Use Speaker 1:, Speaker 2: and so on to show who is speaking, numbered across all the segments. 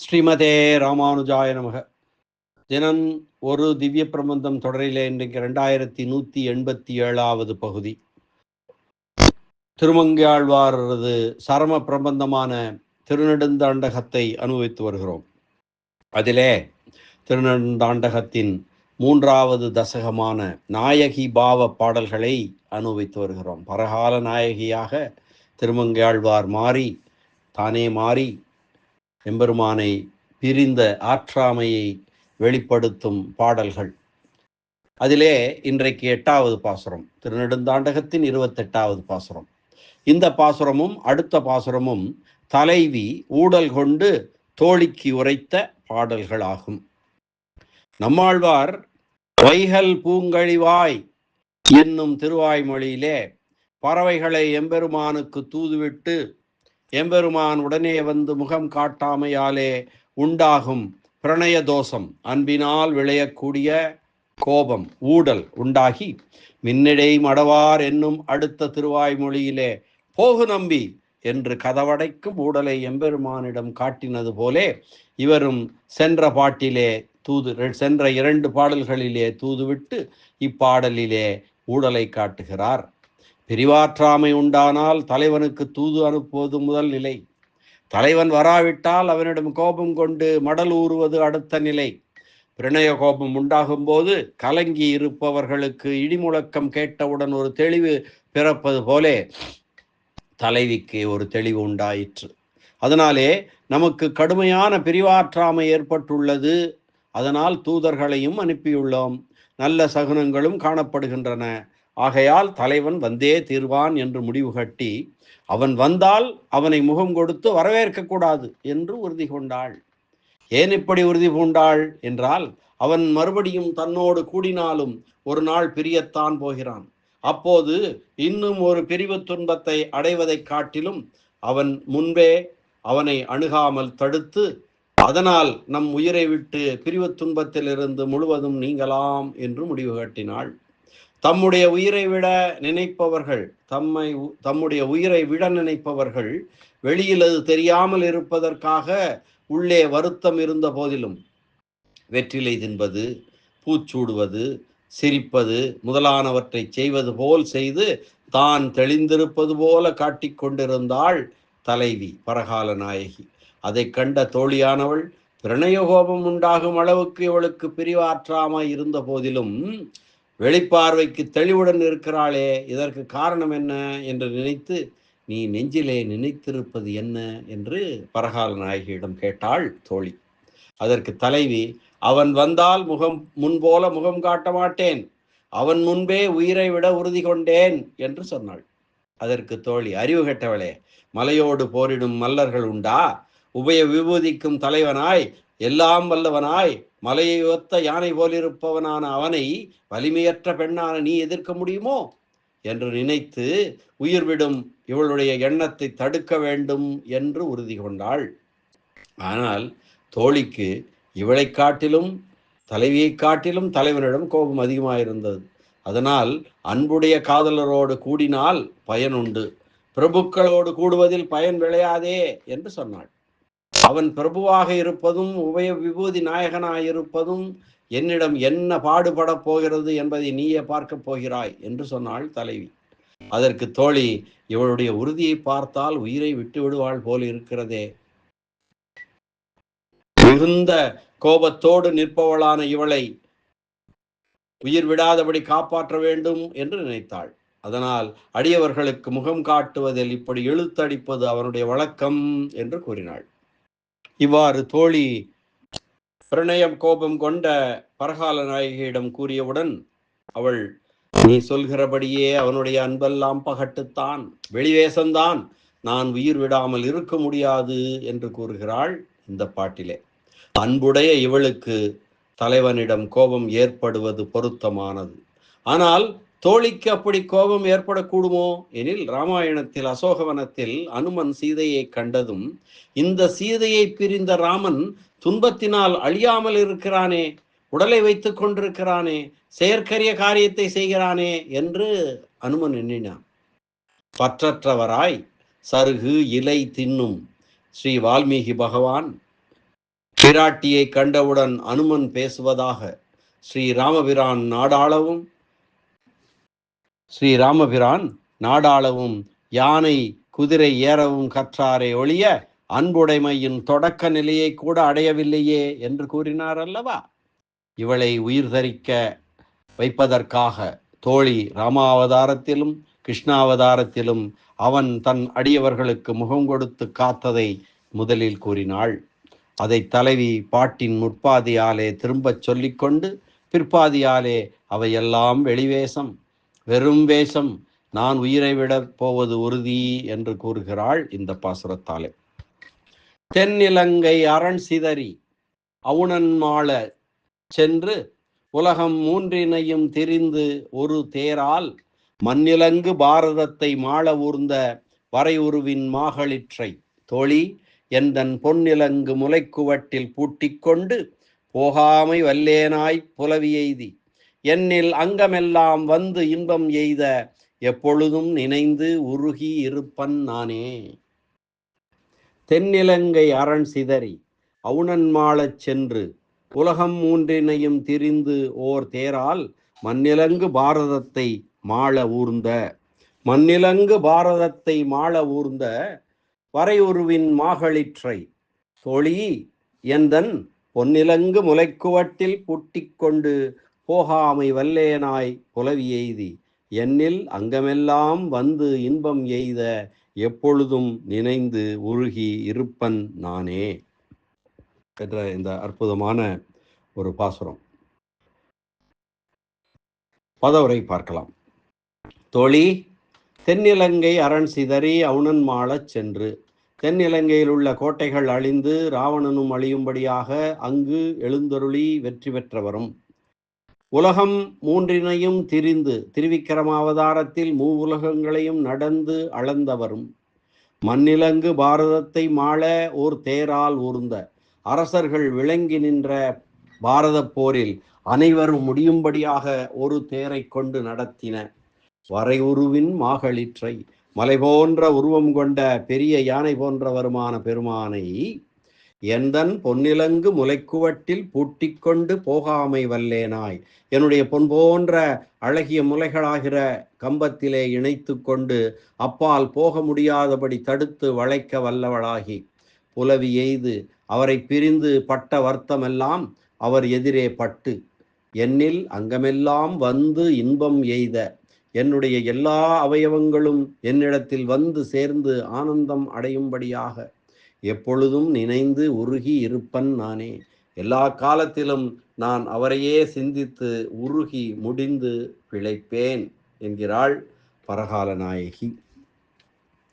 Speaker 1: ஸ்ரீமதே ராமானுஜாய நமக. தினம் ஒரு திவ்ய பிரபந்தம் தொடரிலே இன்றைக்கு ரெண்டாயிரத்தி நூற்றி எண்பத்தி ஏழாவது பகுதி. திருமங்கையாழ்வாரது சரம பிரபந்தமான திருநெடுந்தாண்டகத்தை அனுபவித்து வருகிறோம். அதிலே திருநெடுந்தாண்டகத்தின் மூன்றாவது தசகமான நாயகி பாவ பாடல்களை அனுபவித்து வருகிறோம். பரகால நாயகியாக திருமங்கையாழ்வார் மாறி தானே மாறி எம்பெருமானை பிரிந்த ஆற்றாமையை வெளிப்படுத்தும் பாடல்கள். அதிலே இன்றைக்கு எட்டாவது பாசுரம் திருநெடுந்தாண்டகத்தின் இருபத்தெட்டாவது பாசுரம். இந்த பாசுரமும் அடுத்த பாசுரமும் தலைவி ஊடல் கொண்டு தோழிக்கு உரைத்த பாடல்களாகும். நம்மாழ்வார் வைகல் பூங்கழிவாய் என்னும் திருவாய்மொழியிலே பறவைகளை எம்பெருமானுக்கு தூதுவிட்டு எம்பெருமான் உடனே வந்து முகம் காட்டாமையாலே உண்டாகும் பிரணய தோஷம் அன்பினால் விளையக்கூடிய கோபம் ஊடல் உண்டாகி மின்னடை மடவார் என்னும் அடுத்த திருவாய்மொழியிலே போகு நம்பி என்று கதவடைக்கும் ஊடலை எம்பெருமானிடம் காட்டினது போலே இவரும் சென்ற பாட்டிலே தூது சென்ற இரண்டு பாடல்களிலே தூதுவிட்டு இப்பாடலிலே ஊடலை காட்டுகிறார். பிரிவாற்றாமை உண்டானால் தலைவனுக்கு தூது அனுப்புவது முதல் நிலை. தலைவன் வராவிட்டால் அவனிடம் கோபம் கொண்டு மடல் ஊறுவது அடுத்த நிலை. பிரணய கோபம் உண்டாகும் போது கலங்கி இருப்பவர்களுக்கு இடிமுழக்கம் கேட்டவுடன் ஒரு தெளிவு பிறப்பது போலே தலைவிக்கு ஒரு தெளிவு உண்டாயிற்று. அதனாலே நமக்கு கடுமையான பிரிவாற்றாமை ஏற்பட்டுள்ளது. அதனால் தூதர்களையும் அனுப்பியுள்ளோம். நல்ல சகுனங்களும் காணப்படுகின்றன. ஆகையால் தலைவன் வந்தே தீர்வான் என்று முடிவு கட்டி அவன் வந்தால் அவனை முகம் கொடுத்து வரவேற்க கூடாது என்று உறுதி கொண்டாள். ஏன் இப்படி உறுதி பூண்டாள் என்றால் அவன் மறுபடியும் தன்னோடு கூடினாலும் ஒரு நாள் பிரியத்தான் போகிறான். அப்போது இன்னும் ஒரு பிரிவு துன்பத்தை அடைவதைக் காட்டிலும் அவன் முன்பே அவனை அணுகாமல் தடுத்து அதனால் நம் உயிரை விட்டு பிரிவு துன்பத்திலிருந்து முழுவதும் நீங்கலாம் என்று முடிவு கட்டினாள். தம்முடைய உயிரை விட நினைப்பவர்கள் தம்மை தம்முடைய உயிரை விட நினைப்பவர்கள் வெளியில் அது தெரியாமல் இருப்பதற்காக உள்ளே வருத்தம் இருந்த போதிலும் வெற்றிலை தின்பது பூச்சூடுவது சிரிப்பது முதலானவற்றை செய்வது போல் செய்து தான் தெளிந்திருப்பது போல காட்டிக்கொண்டிருந்தாள் தலைவி பரகால நாயகி. அதை கண்ட தோழியானவள் பிரணயகோபம் உண்டாகும் அளவுக்கு இவளுக்கு பிரிவாற்றாமல் இருந்த போதிலும் வெளிப்பார்வைக்கு தெளிவுடன் இருக்கிறாளே இதற்கு காரணம் என்ன என்று நினைத்து நீ நெஞ்சிலே நினைத்திருப்பது என்ன? என்று பரகால நாயகியிடம் கேட்டாள் தோழி. அதற்கு தலைவி அவன் வந்தால் முகம் முன்போல முகம் காட்ட மாட்டேன். அவன் முன்பே உயிரை விட உறுதி கொண்டேன் என்று சொன்னாள். அதற்கு தோழி அறிவு கெட்டவளே மலையோடு போரிடும் மல்லர்கள் உண்டா? உபய விபூதிக்கும் தலைவனாய் எல்லாம் வல்லவனாய் மலையை ஒத்த யானை போலிருப்பவனான அவனை வலிமையற்ற பெண்ணான நீ எதிர்க்க முடியுமோ? என்று நினைத்து உயிர் விடும் இவளுடைய எண்ணத்தை தடுக்க வேண்டும் என்று உறுதி கொண்டாள். ஆனால் தோழிக்கு இவளை காட்டிலும் தலைவியை காட்டிலும் தலைவனிடம் கோபம் அதிகமாயிருந்தது. அதனால் அன்புடைய காதலரோடு கூடினால் பயனுண்டு. பிரபுக்களோடு கூடுவதில் பயன் விளையாதே என்று சொன்னாள். அவன் பிரபுவாக இருப்பதும் உபய விபூதி நாயகனாயிருப்பதும் என்னிடம் என்ன பாடுபட போகிறது என்பதை நீயே பார்க்க போகிறாய் என்று சொன்னாள் தலைவி. அதற்கு தோழி இவளுடைய உறுதியை பார்த்தால் உயிரை விட்டு விடுவாள் போல் இருக்கிறதே. மிகுந்த கோபத்தோடு நிற்பவளான இவளை உயிர் விடாதபடி காப்பாற்ற வேண்டும் என்று நினைத்தாள். அதனால் அடியவர்களுக்கு முகம் காட்டுவதில் இப்படி இழுத்தடிப்பது அவனுடைய வழக்கம் என்று கூறினாள். இவ்வாறு தோழி பிரணயம் கோபம் கொண்ட பரகால நாயகியிடம் கூறியவுடன் அவள் நீ சொல்கிறபடியே அவனுடைய அன்பெல்லாம் பகட்டுத்தான். வெளிவேசந்தான். நான் உயிர் விடாமல் இருக்க முடியாது என்று கூறுகிறாள் இந்த பாட்டிலே. அன்புடைய இவளுக்கு தலைவனிடம் கோபம் ஏற்படுவது பொருத்தமானது. ஆனால் தோழிக்கு அப்படி கோபம் ஏற்படக்கூடுமோ? எனில் ராமாயணத்தில் அசோகவனத்தில் அனுமன் சீதையை கண்டதும் இந்த சீதையை பிரிந்த ராமன் துன்பத்தினால் அழியாமல் இருக்கிறானே உடலை வைத்துக் கொண்டிருக்கிறானே செயற்கரிய காரியத்தை செய்கிறானே என்று அனுமன் எண்ணினான். பற்றற்றவராய் சருகு இலை தின்னும் ஸ்ரீ வால்மீகி பகவான். பிராட்டியை கண்டவுடன் அனுமன் பேசுவதாக ஸ்ரீ ராமபிரான் நாடாளவும் ஸ்ரீ ராமபிரான் நாடாளவும் யானை குதிரை ஏறவும் கற்றாரே ஒழிய அன்புடைமையின் தொடக்க நிலையை கூட அடையவில்லையே என்று கூறினார் அல்லவா? இவளை உயிர் தரிக்க வைப்பதற்காக தோழி ராமாவதாரத்திலும் கிருஷ்ணாவதாரத்திலும் அவன் தன் அடியவர்களுக்கு முகம் கொடுத்து காத்ததை முதலில் கூறினாள். அதை தலைவி பாட்டின் முற்பாதியாலே திரும்பச் சொல்லிக்கொண்டு பிற்பாதியாலே அவையெல்லாம் வெளிவேசம். வெறும் வேஷம். நான் உயிரை விடப் போவது உறுதி என்று கூறுகிறாள் இந்த பாசுரத்தாலே. தென்னிலங்கை அரண் சிதறி அவுணன்மாள சென்று உலகம் மூன்றினையும் திரிந்து ஒரு தேரால் மண்ணிலங்கு பாரதத்தை மாள ஊர்ந்த வரையுருவின் மாகளிற்றை தோழி எந்தன் பொன்னிலங்கு முளைக்குவட்டில் பூட்டிக்கொண்டு போகாமை வல்லேனாய் புலவி எய்தி. என்னில் அங்கமெல்லாம் வந்து இன்பம் எய்த எப்பொழுதும் நினைந்து உருகி இருப்பன் நானே. தென்னிலங்கை அரண் சிதறி அவுணன்மாளச் சென்று உலகம் மூன்றினையும் திரிந்து ஓர் தேரால் மண்ணிலங்கு பாரதத்தை மாள ஊர்ந்த. மண்ணிலங்கு பாரதத்தை மாள ஊர்ந்த வரையுருவின் மாகளிற்றை தொழி எந்தன் பொன்னிலங்கு முளைக்குவட்டில் புட்டிக்கொண்டு போகாமை வல்லேனாய் புலவி எய்தி என்னில் அங்கமெல்லாம் வந்து இன்பம் எய்த எப்பொழுதும் நினைந்து உருகி இருப்பன் நானே என்ற இந்த அற்புதமான ஒரு பாசுரம். பதவரை பார்க்கலாம். தோழி தென்னிலங்கை அரண் சிதறி அவுணன் மாளச் சென்று தென்னிலங்கையில் உள்ள கோட்டைகள் அழிந்து ராவணனும் அழியும்படியாக அங்கு எழுந்தருளி வெற்றி பெற்றவரும். உலகம் மூன்றினையும் திரிந்து திருவிக்கிரமாவதாரத்தில் மூவுலகங்களையும் நடந்து அளந்தவரும். மண்ணிலங்கு பாரதத்தை மாள ஓர் தேரால் ஊர்ந்த அரசர்கள் விளங்கி நின்ற பாரத போரில் அனைவரும் முடியும்படியாக ஒரு தேரை கொண்டு நடத்தின வரையுருவின் மாகளிற்றை மலை போன்ற உருவம் கொண்ட பெரிய யானை போன்றவருமான பெருமானை எந்தன் பொன்னிலங்கு முளைக்குவட்டில் பூட்டிக்கொண்டு போகாமை வல்லேனாய். என்னுடைய பொன் போன்ற அழகிய முலைகளாகிற கம்பத்திலே இணைத்து கொண்டு அப்பால் போக முடியாதபடி தடுத்து வளைக்க வல்லவளாகி. புலவி எய்து அவரை பிரிந்து பட்ட வருத்தமெல்லாம் அவர் எதிரே பட்டு. என்னில் அங்கமெல்லாம் வந்து இன்பம் எய்த என்னுடைய எல்லா அவயவங்களும் என்னிடத்தில் வந்து சேர்ந்து ஆனந்தம் அடையும்படியாக எப்பொழுதும் நினைந்து உருகி இருப்பன் நானே. எல்லா காலத்திலும் நான் அவரையே சிந்தித்து உருகி முடிந்து பிழைப்பேன் என்கிறாள் பரகால நாயகி.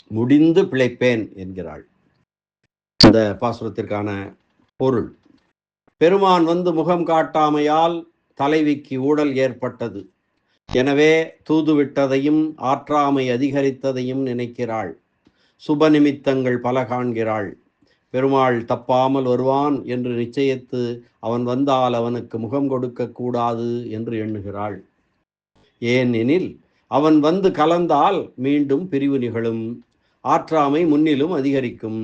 Speaker 1: முடிந்து பிழைப்பேன் என்கிறாள். இந்த பாசுரத்திற்கான பொருள். பெருமான் வந்து முகம் காட்டாமையால் தலைவிக்கு ஊழல் ஏற்பட்டது. எனவே தூதுவிட்டதையும் ஆற்றாமை அதிகரித்ததையும் நினைக்கிறாள். சுப நிமித்தங்கள் பல காண்கிறாள். பெருமாள் தப்பாமல் வருவான் என்று நிச்சயித்து அவன் வந்தால் அவனுக்கு முகம் கொடுக்க கூடாது என்று எண்ணுகிறாள். ஏனெனில் அவன் வந்து கலந்தால் மீண்டும் பிரிவு நிகழும் ஆற்றாமை முன்னிலும் அதிகரிக்கும்.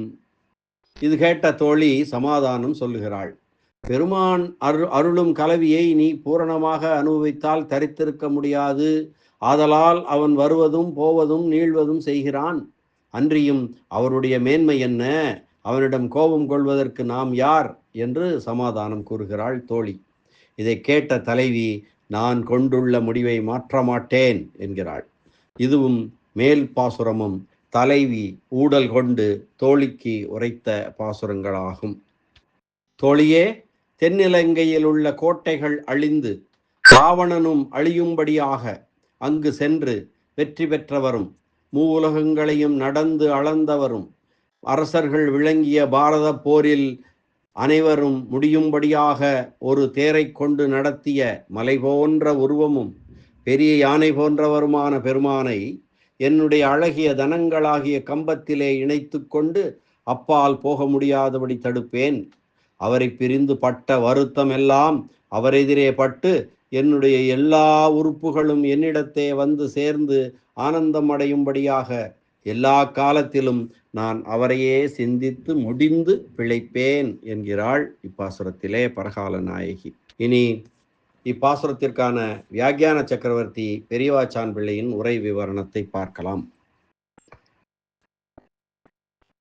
Speaker 1: இது கேட்ட தோழி சமாதானம் சொல்லுகிறாள். பெருமான் அரு அருளும் கலவியை நீ பூரணமாக அனுபவித்தால் தரித்திருக்க முடியாது. ஆதலால் அவன் வருவதும் போவதும் நீள்வதும் செய்கிறான். அன்றியும் அவருடைய மேன்மை என்ன? அவனிடம் கோபம் கொள்வதற்கு நாம் யார்? என்று சமாதானம் கூறுகிறாள் தோழி. இதை கேட்ட தலைவி நான் கொண்டுள்ள முடிவை மாற்ற மாட்டேன் என்கிறாள். இதுவும் மேல் பாசுரமும் தலைவி ஊடல் கொண்டு தோழிக்கு உரைத்த பாசுரங்களாகும். தோழியே தென்னிலங்கையில் உள்ள கோட்டைகள் அழிந்து ராவணனும் அழியும்படியாக அங்கு சென்று வெற்றி பெற்றவரும் மூ உலகங்களையும் நடந்து அளந்தவரும் அரசர்கள் விளங்கிய பாரத போரில் அனைவரும் முடியும்படியாக ஒரு தேரை கொண்டு நடத்திய மலை போன்ற உருவமும் பெரிய யானை போன்றவருமான பெருமானை என்னுடைய அழகிய தனங்களாகிய கம்பத்திலே இணைத்து கொண்டு அப்பால் போக முடியாதபடி தடுப்பேன். அவரை பிரிந்து பட்ட வருத்தம் எல்லாம் அவரெதிரே பட்டு என்னுடைய எல்லா உறுப்புகளும் என்னிடத்தே வந்து சேர்ந்து ஆனந்தம் அடையும்படியாக எல்லா காலத்திலும் நான் அவரையே சிந்தித்து முடிந்து பிழைப்பேன் என்கிறாள் இப்பாசுரத்திலே பரகால நாயகி. இனி இப்பாசுரத்திற்கான வியாக்கியான சக்கரவர்த்தி பெரியவாச்சான் பிள்ளையின் உரை விவரணத்தை பார்க்கலாம்.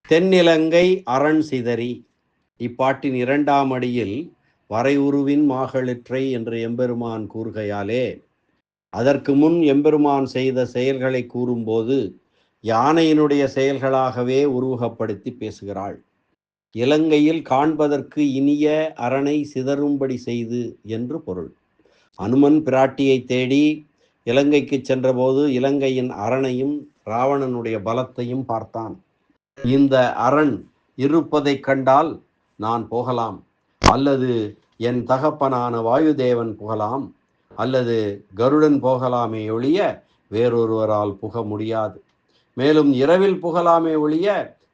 Speaker 1: தென்னிலங்கை அரண் சிதறி இப்பாட்டின் இரண்டாம் அடியில் வரையுருவின் மாகளிற்றை என்று எம்பெருமான் கூறுகையாலே அதற்கு முன் எம்பெருமான் செய்த செயல்களை கூறும்போது யானையினுடைய செயல்களாகவே உருவகப்படுத்தி பேசுகிறாள். இலங்கையில் காண்பதற்கு இனிய அரணை சிதறும்படி செய்து என்று பொருள். அனுமன் பிராட்டியை தேடி இலங்கைக்கு சென்றபோது இலங்கையின் அரணையும் ராவணனுடைய பலத்தையும் பார்த்தான். இந்த அரண் இருப்பதைக் கண்டால் நான் போகலாம். அல்லது என் தகப்பனான வாயுதேவன் புகலாம். அல்லது கருடன் போகலாமே ஒழிய வேறொருவரால் புக முடியாது. மேலும் இரவில் புகலாமே ஒழிய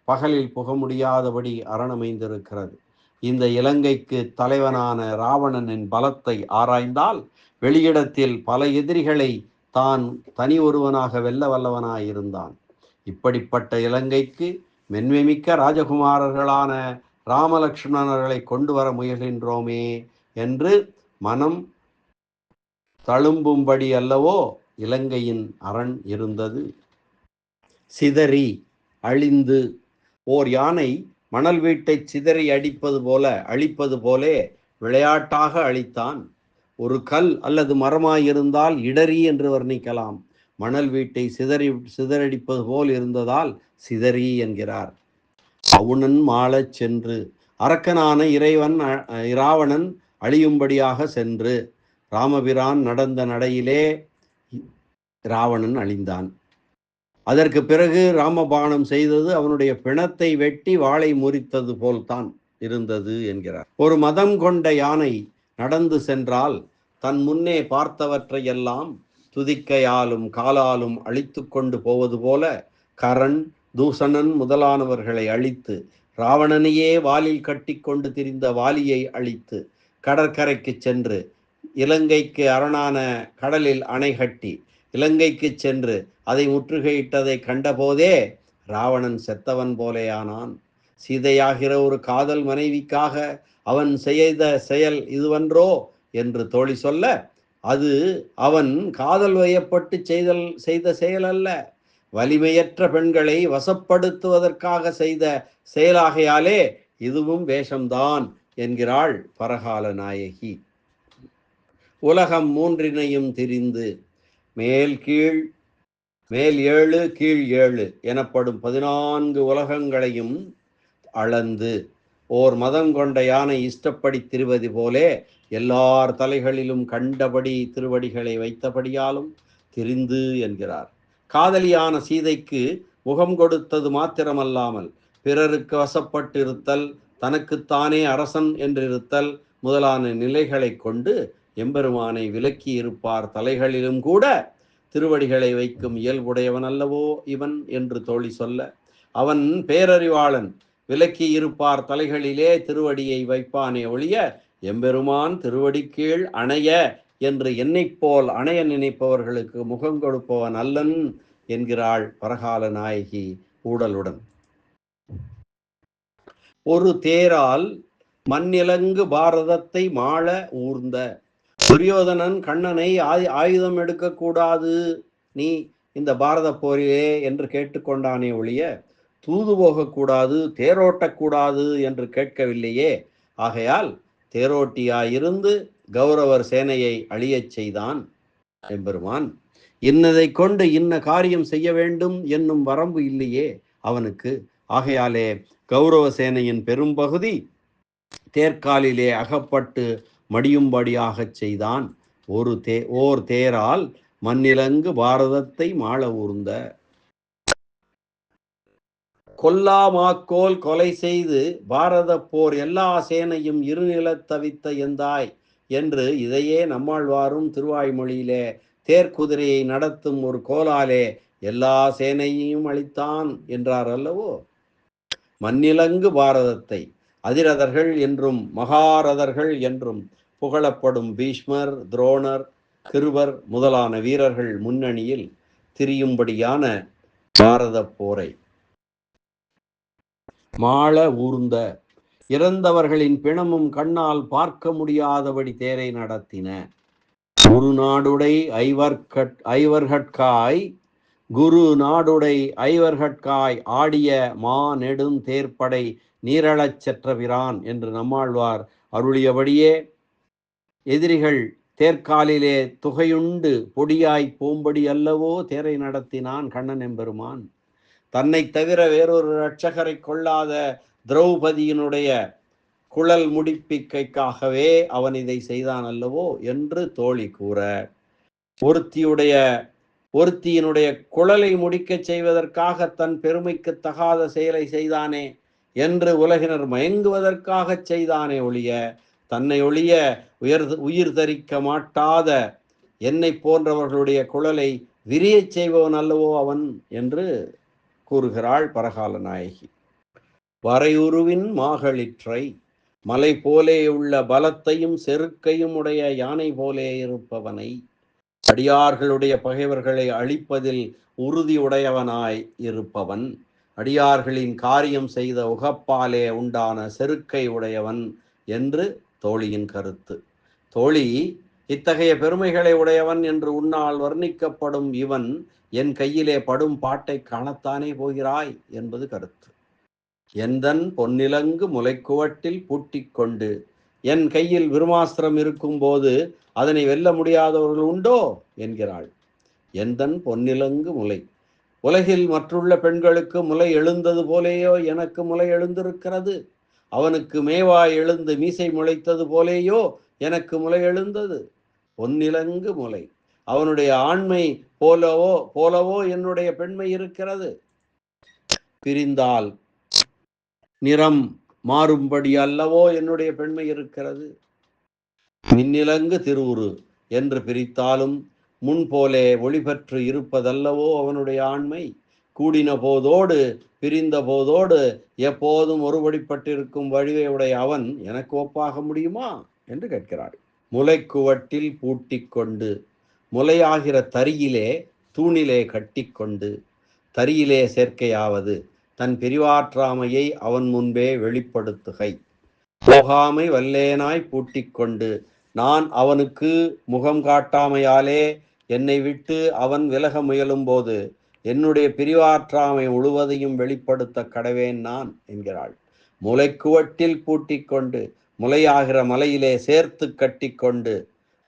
Speaker 1: பகலில் புக முடியாதபடி அரணமைந்திருக்கிறது. இந்த இலங்கைக்கு தலைவனான ராவணனின் பலத்தை ஆராய்ந்தால் வெளியிடத்தில் பல எதிரிகளை தான் தனி ஒருவனாக வெல்ல வல்லவனாயிருந்தான். இப்படிப்பட்ட இலங்கைக்கு மென்மைமிக்க ராஜகுமாரர்களான ராமலக்ஷ்மணர்களை கொண்டு வர முயல்கின்றோமே என்று மனம் தழும்பும்படி அல்லவோ இலங்கையின் அரண் இருந்தது. சிதறி அழிந்து ஓர் யானை மணல் வீட்டை சிதறி அடிப்பது போல அழிப்பது போலே விளையாட்டாக அழித்தான். ஒரு கல் அல்லது மரமாயிருந்தால் இடறி என்று வர்ணிக்கலாம். மணல் வீட்டை சிதறி சிதறடிப்பது போல் இருந்ததால் சிதறி என்கிறார். அவுணன் மாளச் சென்று அரக்கனான இறைவன் இராவணன் அழியும்படியாக சென்று ராமபிரான் நடந்த நடையிலே ராவணன் அழிந்தான். அதற்கு பிறகு ராமபானம் செய்தது அவனுடைய பிணத்தை வெட்டி வாளை முறித்தது போல்தான் இருந்தது என்கிறார். ஒரு மதம் கொண்ட யானை நடந்து சென்றால் தன் முன்னே பார்த்தவற்றையெல்லாம் துதிக்கையாலும் காலாலும் அழித்து கொண்டு போவது போல கரண் தூசணன் முதலானவர்களை அழித்து ராவணனையே வாலில் கட்டி கொண்டு திரிந்த வாலியை அழித்து கடற்கரைக்கு சென்று இலங்கைக்கு அரணான கடலில் அணை கட்டி இலங்கைக்கு சென்று அதை முற்றுகையிட்டதை கண்டபோதே ராவணன் செத்தவன் போலேயானான். சீதையாகிற ஒரு காதல் மனைவிக்காக அவன் செய்த செயல் இதுவன்றோ? என்று தோழி சொல்ல அது அவன் காதல் வயப்பட்டு செய்தல் செய்த செயல் அல்ல வலிமையற்ற பெண்களை வசப்படுத்துவதற்காக செய்த செயலாகையாலே இதுவும் வேஷம்தான் என்கிறாள் பரகால நாயகி. உலகம் மூன்றினையும் திரிந்து மேல் கீழ் மேல் ஏழு கீழ் ஏழு எனப்படும் பதினான்கு உலகங்களையும் அளந்து ஓர் மதம் கொண்ட யானை இஷ்டப்படி திருவது போலே எல்லார் தலைகளிலும் கண்டபடி திருவடிகளை வைத்தபடியாலும் திரிந்து என்கிறார். காதலியான சீதைக்கு முகம் கொடுத்தது மாத்திரமல்லாமல் பிறருக்கு வசப்பட்டிருத்தல் தனக்குத்தானே அரசன் என்றிருத்தல் முதலான நிலைகளை கொண்டு எம்பெருமானை விலக்கி இருப்பார் தலைகளிலும் கூட திருவடிகளை வைக்கும் இயல்புடையவன் அல்லவோ இவன் என்று தோழி சொல்ல அவன் பேரறிவாளன் விலக்கி இருப்பார் தலைகளிலே திருவடியை வைப்பானே ஒழிய எம்பெருமான் திருவடி கீழ் அணைய என்று என்னைப் போல் அணைய நினைப்பவர்களுக்கு முகம் கொடுப்பவன் அல்லன் என்கிறாள் பரகால நாயகி ஊடலுடன். ஒரு தேரால் மண்ணிலங்கு பாரதத்தை மாள ஊர்ந்த துரியோதனன் கண்ணனை ஆயுதம் எடுக்கக்கூடாது நீ இந்த பாரத போரிலே என்று கேட்டுக்கொண்டானே ஒழிய தூது போகக்கூடாது தேரோட்டக்கூடாது என்று கேட்கவில்லையே. ஆகையால் தேரோட்டியாயிருந்து கௌரவர் சேனையை அழியச் செய்தான் எம்பெருமான். இன்னதை கொண்டு இன்ன காரியம் செய்ய வேண்டும் என்னும் வரம்பு இல்லையே. அவனுக்கு ஆகையாலே கௌரவ சேனையின் பெரும்பகுதி தேர்காலிலே அகப்பட்டு மடியும்படியாகச் செய்தான். ஒரு தே ஓர் தேரால் மண்ணிலங்கு பாரதத்தை மாள ஊர்ந்த. கொல்லாமாக்கோல் கொலை செய்து பாரத போர் எல்லா சேனையும் இருநிலத் தவித்த எந்தாய்? என்று இதையே நம்மாழ்வாரும் திருவாய்மொழியிலே தேர்க்குதிரையை நடத்தும் ஒரு கோலாலே எல்லா சேனையையும் அளித்தான் என்றார் அல்லவோ? மண்ணிலங்கு பாரதத்தை அதிரதர்கள் என்றும் மகாரதர்கள் என்றும் புகழப்படும் பீஷ்மர் துரோணர் கிருவர் முதலான வீரர்கள் முன்னணியில் திரியும்படியான பாரத போரை. மாள ஊர்ந்த இறந்தவர்களின் பிணமும் கண்ணால் பார்க்க முடியாதபடி தேரை நடத்தின குரு நாடுடை ஐவர்கட் ஐவர்கட்காய் குரு நாடுடை ஐவர்கட்காய் ஆடிய மா நெடும் தேர்ப்படை நீரழச் செற்றவிரான் என்று நம்மாழ்வார் அருளியபடியே எதிரிகள் தேர்காலிலே துகையுண்டு பொடியாய் போம்படி அல்லவோ தேரை நடத்தினான் கண்ணன் எம்பெருமான் தன்னை தவிர வேறொரு இரட்சகரை கொள்ளாத திரௌபதியினுடைய குழல் முடிப்பிக்கைக்காகவே அவன் இதை செய்தான் அல்லவோ என்று தோழி கூற. ஒருத்தியுடைய ஒருத்தியினுடைய குழலை முடிக்கச் செய்வதற்காக தன் பெருமைக்கு தகாத செயலை செய்தானே என்று உலகினர் மயங்குவதற்காகச் செய்தானே ஒழிய தன்னை ஒழிய உயர் உயிர் தரிக்க மாட்டாத என்னை போன்றவர்களுடைய குழலை விரியச் செய்பவன் அல்லவோ அவன் என்று கூறுகிறாள் பரகால நாயகி. வரையுருவின் மாகளிற்றை மலை போலே உள்ள பலத்தையும் செருக்கையும் உடைய யானை போலே இருப்பவனை அடியார்களுடைய பகைவர்களை அழிப்பதில் உறுதியுடையவனாய் இருப்பவன். அடியார்களின் காரியம் செய்த உகப்பாலே உண்டான செருக்கை உடையவன் என்று தோழியின் கருத்து. தோழி இத்தகைய பெருமைகளை உடையவன் என்று உன்னால் வர்ணிக்கப்படும் இவன் என் கையிலே படும் பாட்டை காணத்தானே போகிறாய் என்பது கருத்து. எந்தன் பொன்னிலங்கு முளைக்குவட்டில் பூட்டிக் கொண்டு என் கையில் விருமாஸ்திரம் இருக்கும்போது அதனை வெல்ல முடியாதவர்கள் உண்டோ? என்கிறாள். எந்தன் பொன்னிலங்கு முலை உலகில் மற்றுள்ள பெண்களுக்கு முலை எழுந்தது போலேயோ எனக்கு முலை எழுந்திருக்கிறது. அவனுக்கு மேவாய் எழுந்து மீசை முளைத்தது போலேயோ எனக்கு முலை எழுந்தது. பொன்னிலங்கு முலை. அவனுடைய ஆண்மை போலவோ போலவோ என்னுடைய பெண்மை இருக்கிறது. பிரிந்தால் நிறம் மாறும்படி அல்லவோ என்னுடைய பெண்மை இருக்கிறது. மின்னிலங்கு திருவுரு என்று பிரித்தாலும் முன்போலே ஒளிபெற்று இருப்பதல்லவோ அவனுடைய ஆண்மை? கூடின போதோடு பிரிந்த போதோடு எப்போதும் ஒருபடிப்பட்டிருக்கும் வழிவை உடைய அவன் எனக்கு ஒப்பாக முடியுமா? என்று கேட்கிறாள். முளைக்குவட்டில் பூட்டி கொண்டு முலையாகிற தரியிலே தூணிலே கட்டிக்கொண்டு தரியிலே சேர்க்கையாவது தன் பிரிவாற்றாமையை அவன் முன்பே வெளிப்படுத்துகை. போகாமை வல்லேனாய் பூட்டிக்கொண்டு நான் அவனுக்கு முகம் காட்டாமையாலே என்னை விட்டு அவன் விலக முயலும் போது என்னுடைய பிரிவாற்றாமை முழுவதையும் வெளிப்படுத்த கடவேன் நான் என்கிறாள். முளைக்குவட்டில் பூட்டிக்கொண்டு முளையாகிற மலையிலே சேர்த்து கட்டிக்கொண்டு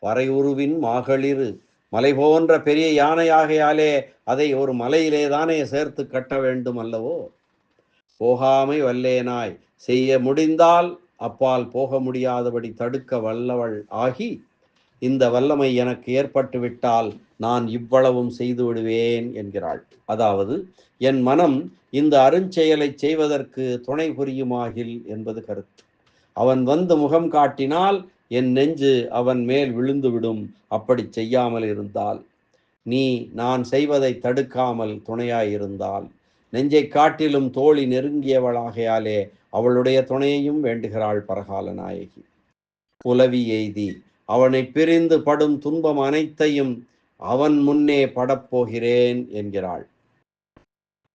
Speaker 1: வரையுருவின் மாகளிரு மலை போன்ற பெரிய யானையாகையாலே அதை ஒரு மலையிலே தானே சேர்த்து கட்ட வேண்டும் அல்லவோ? போகாமை வல்லேனாய் செய்ய முடிந்தால் அப்பால் போக முடியாதபடி தடுக்க வல்லவள் ஆகி இந்த வல்லமை எனக்கு ஏற்பட்டுவிட்டால் நான் இவ்வளவும் செய்து விடுவேன் என்கிறாள். அதாவது என் மனம் இந்த அருஞ்செயலை செய்வதற்கு துணை புரியுமாகில் என்பது கருத்து. அவன் வந்து முகம் காட்டினால் என் நெஞ்சு அவன் மேல் விழுந்துவிடும் அப்படி செய்யாமல் இருந்தால். நீ நான் செய்வதை தடுக்காமல் துணையாயிருந்தால். நெஞ்சை காட்டிலும் தோழி நெருங்கியவளாகையாலே அவளுடைய துணையையும் வேண்டுகிறாள் பரகால நாயகி. புலவி எய்தி. அவனை பிரிந்து படும் துன்பம் அனைத்தையும் அவன் முன்னே படப்போகிறேன் என்கிறாள்.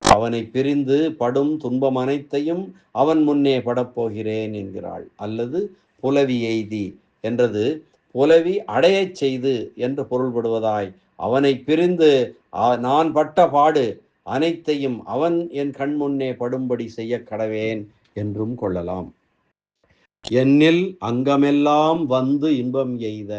Speaker 1: அவனை பிரிந்து படும் துன்பம் அனைத்தையும் அவன் முன்னே படப்போகிறேன் என்கிறாள். அல்லது புலவி எய்தி என்றது புலவி அடையச் செய்து என்று பொருள்படுவதாய் அவனை பிரிந்து நான் பட்ட பாடு அனைத்தையும் அவன் என் கண் முன்னே படும்படி செய்ய கடவேன் என்றும் கொள்ளலாம். என்னில் அங்கமெல்லாம் வந்து இன்பம் எய்த.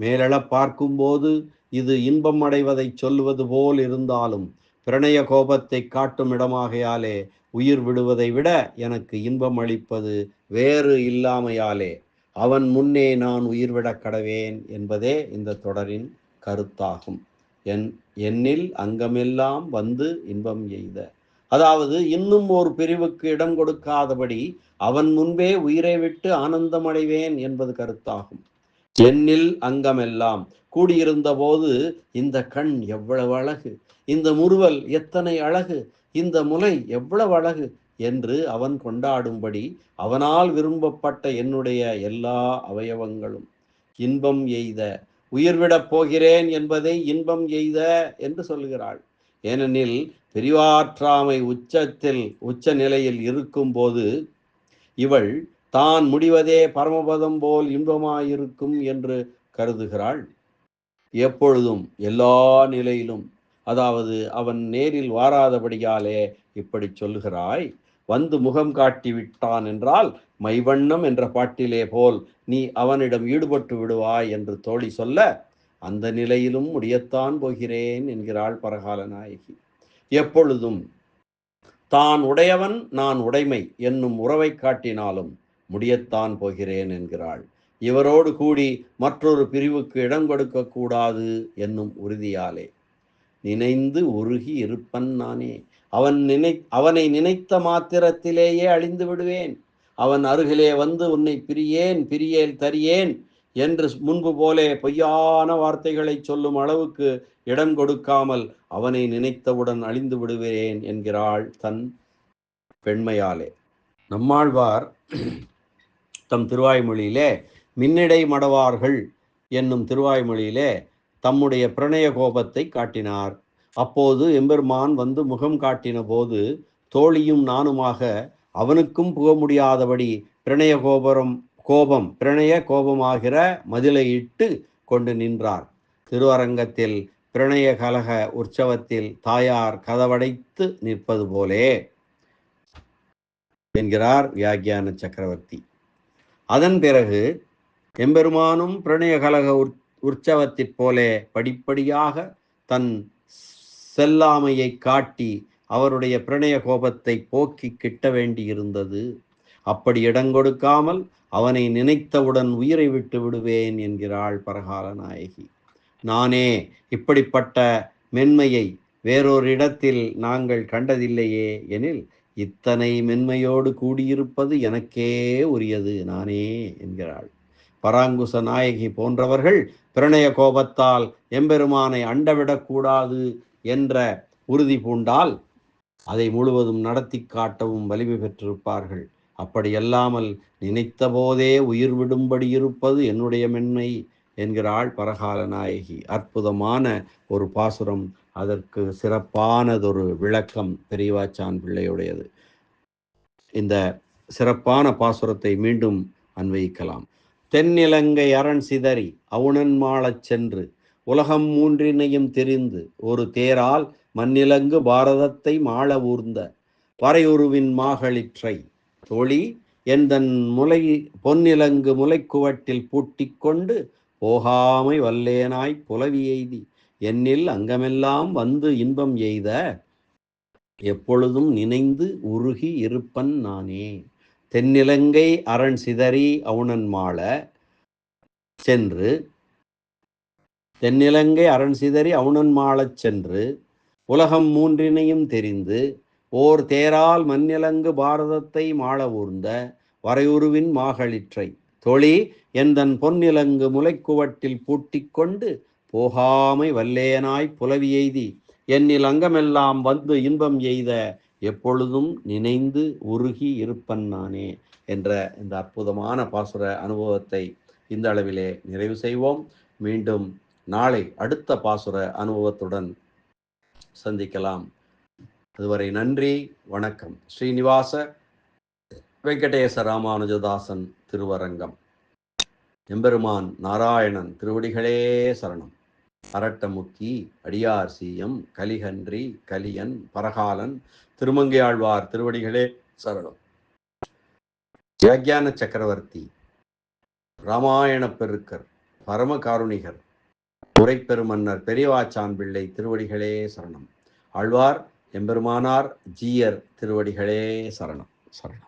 Speaker 1: மேலெழப் பார்க்கும்போது இது இன்பம் அடைவதைச் சொல்வது போல் இருந்தாலும் பிரணய கோபத்தை காட்டும் இடமாகையாலே உயிர் விடுவதை விட எனக்கு இன்பம் அளிப்பது வேறு இல்லாமையாலே. அவன் முன்னே நான் உயிர் விடக் கடவேன் என்பதே இந்த தொடரின் கருத்தாகும். என் என்னில் அங்கமெல்லாம் வந்து இன்பம் எய்த. அதாவது இன்னும் ஒரு பிரிவுக்கு இடம் கொடுக்காதபடி அவன் முன்பே உயிரை விட்டு ஆனந்தமடைவேன் என்பது கருத்தாகும். என்னில் அங்கமெல்லாம் கூடியிருந்த போது இந்த கண் எவ்வளவு அழகு இந்த முறுவல் எத்தனை அழகு இந்த முலை எவ்வளவு அழகு என்று அவன் கொண்டாடும்படி அவனால் விரும்பப்பட்ட என்னுடைய எல்லா அவயவங்களும் இன்பம் எய்த உயிர்விடப் போகிறேன் என்பதை இன்பம் எய்த என்று சொல்கிறாள் ஏனெனில் பெரிவாற்றாமை உச்சத்தில் உச்ச நிலையில் இருக்கும்போது இவள் தான் முடிவதே பரமபதம் போல் இன்பமாயிருக்கும் என்று கருதுகிறாள். எப்பொழுதும் எல்லா நிலையிலும் அதாவது அவன் நேரில் வாராதபடியாலே இப்படி சொல்லுகிறாய் வந்து முகம் காட்டி விட்டான் என்றால் மைவண்ணம் என்ற பாட்டிலே போல் நீ அவனிடம் ஈடுபட்டு விடுவாய் என்று தோழி சொல்ல அந்த நிலையிலும் முடியத்தான் போகிறேன் என்கிறாள் பரகால நாயகி. எப்பொழுதும் தான் உடையவன் நான் உடைமை என்னும் உறவை காட்டினாலும் முடியத்தான் போகிறேன் என்கிறாள். இவரோடு கூடி மற்றொரு பிரிவுக்கு இடம் கொடுக்கக்கூடாது என்னும் உறுதியாலே. நினைந்து உருகி இருப்பன் நானே. அவன் நினை அவனை நினைத்த மாத்திரத்திலேயே அழிந்து விடுவேன். அவன் அருகிலே வந்து உன்னை பிரியேன் பிரியேல் தரியேன். என்று முன்பு போலே பொய்யான வார்த்தைகளை சொல்லும் அளவுக்கு இடம் கொடுக்காமல் அவனை நினைத்தவுடன் அழிந்து விடுவேன் என்கிறாள் தன் பெண்மையாலே. நம்மாழ்வார் தம் திருவாய்மொழியிலே மின்னிடை மடவார்கள் என்னும் திருவாய்மொழியிலே தம்முடைய பிரணய கோபத்தை காட்டினார். அப்போது எம்பெருமான் வந்து முகம் காட்டின போது தோழியும் நானுமாக அவனுக்கும் புக முடியாதபடி பிரணய கோபுரம் கோபம் பிரணய கோபமாகிற மதிலை இட்டு கொண்டு நின்றார். திருவரங்கத்தில் பிரணய கலக உற்சவத்தில் தாயார் கதவடைத்து நிற்பது போலே என்கிறார் வியாக்கியான சக்கரவர்த்தி. அதன் பிறகு எம்பெருமானும் பிரணய கலக உற்சவத்தைப் போலே படிப்படியாக தன் செல்லாமையை காட்டி அவருடைய பிரணய கோபத்தை போக்கி கிட்ட வேண்டியிருந்தது. அப்படி இடங்கொடுக்காமல் அவனை நினைத்தவுடன் உயிரை விட்டு விடுவேன் என்கிறாள் பரகால நாயகி நானே இப்படிப்பட்ட மென்மையை வேறொரு இடத்தில் நாங்கள் கண்டதில்லையே எனில் இத்தனை மென்மையோடு கூடியிருப்பது எனக்கே உரியது நானே என்கிறாள். பராங்குச நாயகி போன்றவர்கள் பிரணய கோபத்தால் எம்பெருமானை அண்டவிடக்கூடாது என்ற உறுதி பூண்டால் அதை முழுவதும் நடத்தி காட்டவும் வலிமை பெற்றிருப்பார்கள். அப்படியல்லாமல் நினைத்த போதே உயிர் விடும்படி இருப்பது என்னுடைய மென்மை என்கிறாள் பரகால நாயகி. அற்புதமான ஒரு பாசுரம். அதற்கு சிறப்பானதொரு விளக்கம் பெரியவாச்சான் பிள்ளையுடையது. இந்த சிறப்பான பாசுரத்தை மீண்டும் அன்வயிக்கலாம். தென்னிலங்கை அரண் சிதறி அவுணன் மாளச் சென்று உலகம் மூன்றினையும் தெரிந்து ஒரு தேரால் மண்ணிலங்கு பாரதத்தை மாள ஊர்ந்த பறையுருவின் மாகளிற்றை தொழி எந்தன் முலை பொன்னிலங்கு முலைக்குவட்டில் பூட்டி கொண்டு போகாமை வல்லேனாய் புலவி எய்தி என்னில் அங்கமெல்லாம் வந்து இன்பம் எய்த எப்பொழுதும் நினைந்து உருகி இருப்பன் நானே தென்னிலங்கை அரண் சிதறி அவுணன் மாள சென்று தென்னிலங்கை அரண் சிதறி அவுணன் மாளச் சென்று உலகம் மூன்றினையும் தெரிந்து ஓர் தேரால் மண்ணிலங்கு பாரதத்தை மாள ஊர்ந்த வரையுருவின் மாகளிற்றை தொழி எந்தன் பொன்னிலங்கு முளைக்குவட்டில் பூட்டிக்கொண்டு போகாமை வல்லேனாய் புலவி எய்தி என்னில் அங்கமெல்லாம் வந்து இன்பம் எய்த எப்பொழுதும் நினைந்து உருகி இருப்பன் நானே என்ற இந்த அற்புதமான பாசுர அனுபவத்தை இந்த அளவிலே நிறைவு செய்வோம். மீண்டும் நாளை அடுத்த பாசுர அனுபவத்துடன் சந்திக்கலாம். அதுவரை நன்றி வணக்கம். ஸ்ரீனிவாச வெங்கடேச ராமானுஜதாசன் திருவரங்கம். எம்பெருமான் நாராயணன் திருவடிகளே சரணம். அரட்டமுக்கி அடியார் சீயம் கலிகன்றி கலியன் பரகாலன் திருமங்கையாழ்வார் திருவடிகளே சரணம். வியாக்கியான சக்கரவர்த்தி ராமாயண பெருக்கர் பரமகாருணிகர் உரைப்பெருமன்னர் பெரியவாச்சான் பிள்ளை திருவடிகளே சரணம். ஆழ்வார் எம்பெருமானார் ஜீயர் திருவடிகளே சரணம். சரணம்.